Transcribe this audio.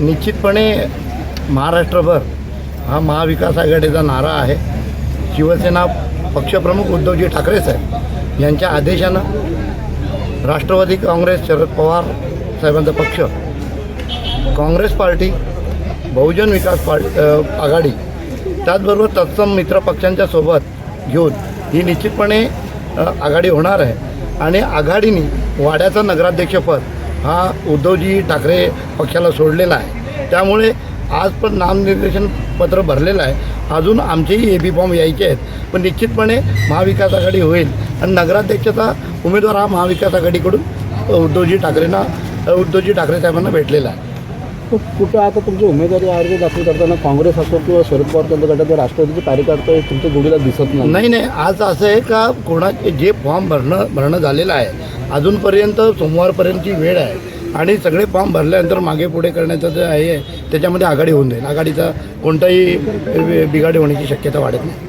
निश्चितपणे महाराष्ट्रभर हा महाविकास आघाडीचा नारा आहे. शिवसेना पक्षप्रमुख उद्धवजी ठाकरे साहेब यांच्या आदेशानं राष्ट्रवादी काँग्रेस शरद पवार साहेबांचा पक्ष काँग्रेस पार्टी बहुजन विकास पार्टी आघाडी त्याचबरोबर तत्सम मित्र पक्षांच्या सोबत घेऊन ही निश्चितपणे आघाडी होणार आहे. आणि आघाडीने वाड्याचं नगराध्यक्षपद हा उद्धवजी ठाकरे पक्षाला सोडलेला आहे. त्यामुळे आज पण नामनिर्देशन पत्र भरलेलं आहे. अजून आमचेही ए बी फॉर्म यायचे आहेत. पण निश्चितपणे महाविकास आघाडी होईल. आणि नगराध्यक्षाचा उमेदवार हा महाविकास आघाडीकडून उद्धवजी ठाकरेंना उद्धवजी ठाकरे साहेबांना भेटलेला आहे. कुठं आता तुमची उमेदवारी अर्ज दाखल करताना काँग्रेस असो किंवा शरद पवार त्यांच्या गटाचे राष्ट्रवादीचे कार्यकर्ते तुमच्या जोडीला दिसत नाही. नाही नाही. आज असं आहे का कोणाचे जे फॉर्म भरणं भरणं झालेलं आहे अजूनपर्यंत सोमवारपर्यंतची वेळ आहे आणि सगळे फॉर्म भरल्यानंतर मागे पुढे करण्याचं जे आहे त्याच्यामध्ये आघाडी होऊन जाईल. आघाडीचा कोणताही बिघाडी होण्याची शक्यता वाढत नाही.